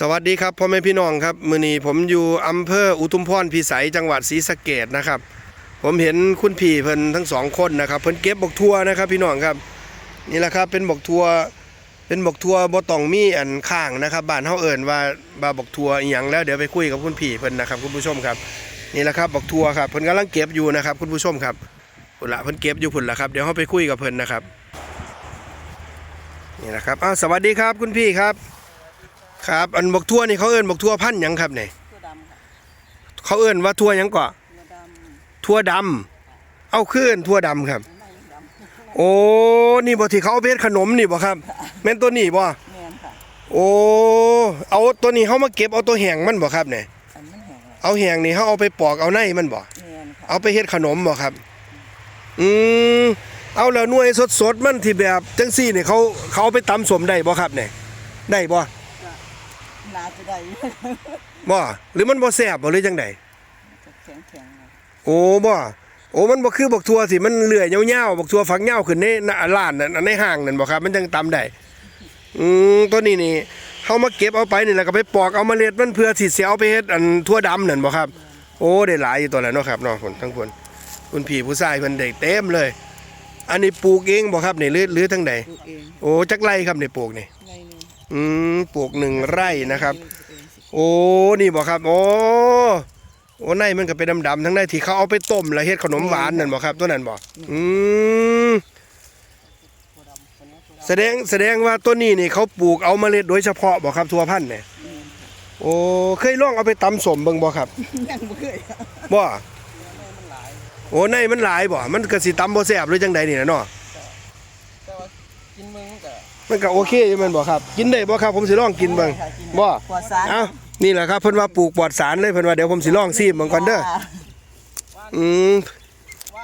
สวัสดีครับพ่อแม่พี่น้องครับมือนี้ผมอยู่อำเภออุทุมพรพิสัยจังหวัดศรีสะเกดนะครับ ผมเห็นคุณพี่เพิ่นทั้งสองคนนะครับเพิ่นเก็บบกทัวนะครับพี่น้องครับนี่แหละครับเป็นบกทัวเป็นบกทัวบ่ตองมีอันข้างนะครับบ้านเฮาเอิ้นว่าบาบกทัวอีหยังแล้วเดี๋ยวไปคุยกับคุณพี่เพิ่นนะครับคุณผู้ชมครับนี่แหละครับบกทัวครับเพิ่นกำลังเก็บอยู่นะครับคุณผู้ชมครับพุ่นละเพิ่นเก็บอยู่พุ่นละครับเดี๋ยวเฮาไปคุยกับเพิ่นนะครับนี่แหละครับอ้าวสวัสดีครับคุณพี่ครับ ครับ อันบกทั่วนี่เขาเอิ้นบกทั่วพันธุ์หยังครับเนี่ยตัวดำค่ะเขาเอิ้นว่าทั่วหยังก่อตัวดทั่วดำเอาคือเอิ้นทั่วดำครับำไม่ดำโอ้นี่บ่ที่เขาเอาไปเฮ็ดขนมนี่บ่ครับแม่นตัวนี้บ่แมนค่ะ โอ้เอาตัวนี้เขามาเก็บเอาตัวแห้งมันบ่ครับเนี่ยอันมันแห้งแล้วเอาแห้งนี่เขาเอาไปปอกเอาในมันบ่ แมนค่ะเอาไปเฮ็ดขนมบ่ครับ อืม เอาแล้วหน่วยสดๆมันที่แบบจังซี่นี่เขาเขาเอาไปตำสมได้บ่ครับเนี่ยได้บ่ นาจะได้บ่หรือมันบ่แซ่บบ่หรือจังไดจะแข็งแข็งๆเลยโอ้บ่โอ้มันบ่คือบักทัวสิมันเลื่อยยาวๆบักทัวฝักยาวขึ้นในหน้าร้านนั่นในห้างนั่นบ่ครับ มันจังตำได้อืมตัวนี้นี่เฮามาเก็บเอาไปนี่แล้วก็ไปปอกเอาเมล็ดมันเพื่อสิสิเอาไปเฮ็ดอันทั่วดำนั่นบ่ครับ โอ้ได้หลายอยู่ตัวแล้วเนาะครับเนาะคนทั้งคนคุณพี่ผู้ชายเพิ่นได้เต็มเลย อันนี้ปลูกเองบ่ครับนี่หรือหรือทั้งใดปลูกเองโอ้จักไร่ครับนี่ปลูกนี่ไงนี่ อืมปลูกหนึ่งไร่นะครับปลูกเองสิโอ้นี่บอกครับ โอ้โอ้ในมันก็เป็นดำๆทั้งในที่เขาเอาไปต้มแล้วเฮ็ดขนมหวานนั่นบอกครับตัวนั้นบอกอืมตัวดำตัวนี้ตัวดแสดงแสดงว่าต้นนี้นี่เขาปลูกเอาเมล็ดโดยเฉพาะบอกครับทัวพันธุ์เนี่ยำแมนโอ้เคยลองเอาไปตำสมเบิ่งบ่ครับยังบ่เคยค่ะบ่มันหลายโอ้ในมันหลายบ่มันก็สิตำบ่แซ่บหรือจังใดนี่นะเนาะแต่ว่า กินมึงก็มันก็โอเคอยู่แมันบ่ครับ กินได้บ่ครับ ผมสิลองกินเบิ่งค่ะกินบ่ปลอดสารเอ้านี่แหละครับเพิ่นว่าปลูกปลอดสารเลยเพิ่นว่าเดี๋ยวผมสิลองซีมเบิ่งก่อนเด้ออืม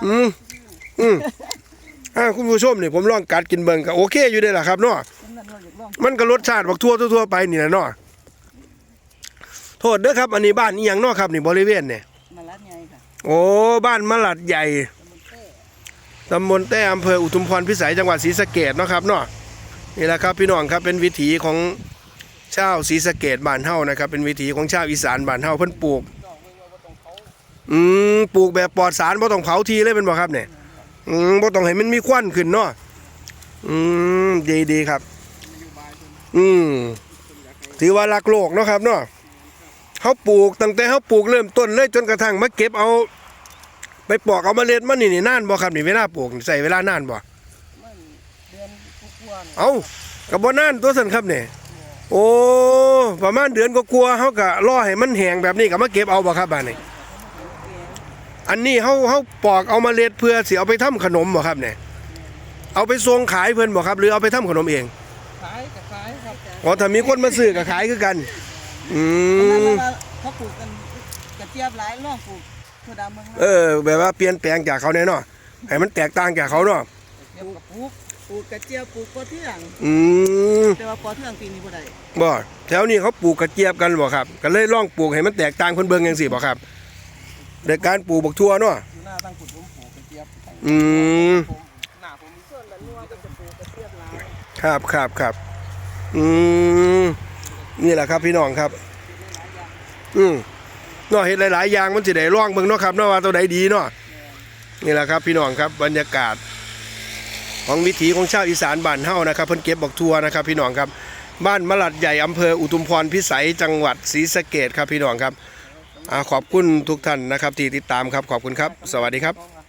อืมอืมอ่าคุณผู้ชมนี่ผมลองกัดกินเบิ่งก็โอเคอยู่เด้อล่ะครับเนาะกินนั่นเราอยากลองมันก็รสชาติบักทั่วทั่วๆไปนี่แหละเนาะโทษเด้อครับ อันนี้บ้านอีหยังเนาะครับนี่บริเวณเนี่ยมาลัดไงค่ะโอ้บ้านมะหลัดใหญ่ ตำบลแต้อำเภออุทุมพรพิสัยจังหวัดศรีสะเกดเนาะครับเนาะนี่แหละครับพี่น้องครับเป็นวิถีของชาวศรีสะเกดบ้านเฮานะครับ เป็นวิถีของชาวอีสานบ้านเฮาเพิ่นปลูกอืมปลูกแบบปลอดสารบ่ต้องเผาทีเลยเป็นบ่ครับเนี่ยอืมบ่ต้องให้มันมีควันขึ้นเนาะอืมดีดีครับ อืมถือว่ารักโลกเนาะครับเนาะเขาปลูกตั้งแต่เขาปลูกเริ่มต้นเลยจนกระทั่งมาเก็บเอา ไปปอกเอาเมล็ดมันนี่นี่นานบ่ครับนี่เวลาปลูกนี่ใส่เวลานานบ่มันเดือนกว่าๆนี่เอ้าก็บ่นานตัวสั่นครับเนี่ยโอ้ประมาณเดือนก็กลัวาๆเขาก็รอให้มันแห้งแบบนี้ก็มาเก็บเอาบ่ครับบ้านนี้อันนี้เขาเขาปอกเอาเมาเล็ดเพื่อสิเอาไปทำขนมบ่ครับเนี่ยเอาไปส่งขายเพิ่นบ่ครับ หรือเอาไปทำขนมเองขายกับขายครับอ๋อถ้ามีคนมาซื้อก็ขายคือกัน อืเพราะมว่าเขาปลูกกันกระเจี๊ยบหลายร่องปลูก ตัวดำมึงเออ แบบว่าเปลี่ยนแปลงจากเขาแน่เนาะให้มันแตกต่างจากเขาเนาะเจี๊ยบกับปลูกปลูกกระเจี๊ยบปลูกปอเทืองอืมแต่ว่าปอเทืองปีนี้บ่ได้บ่แถวนี้เขาปลูกกระเจี๊ยบกันบ่ครับ ก็เลยลองปลูกให้มันแตกต่างเพิ่นเบิ่งจังซี่บ่ครับโดยการปลูกบักทั่วเนาะอยู่หน้าตั้งขุดผมปลูกกระเจี๊ยบตั้งอืมผมหน้าผมมีส่วนละนัวก็จะปลูกกระเจี๊ยบหลายครับครับครับอืมนี่แหละครับพี่น้องครับ อืม เนาะเห็ดหลายๆอย่างมันสิได้ร่องเบิ่งเนาะครับเนาะว่าตัวใดดีเนาะนี่แหละครับพี่น้องครับบรรยากาศ ของวิถีของชาวอีสานบ้านเฮานะครับเพิ่นเก็บบอกทัวนะครับ พี่น้องครับบ้านมะลัดใหญ่อำเภออุทุมพรพิสัยจังหวัดศรีสะเกดครับพี่น้องครับอขอบคุณทุกท่านนะครับที่ติดตามครับขอบคุณครับ สวัสดีครับ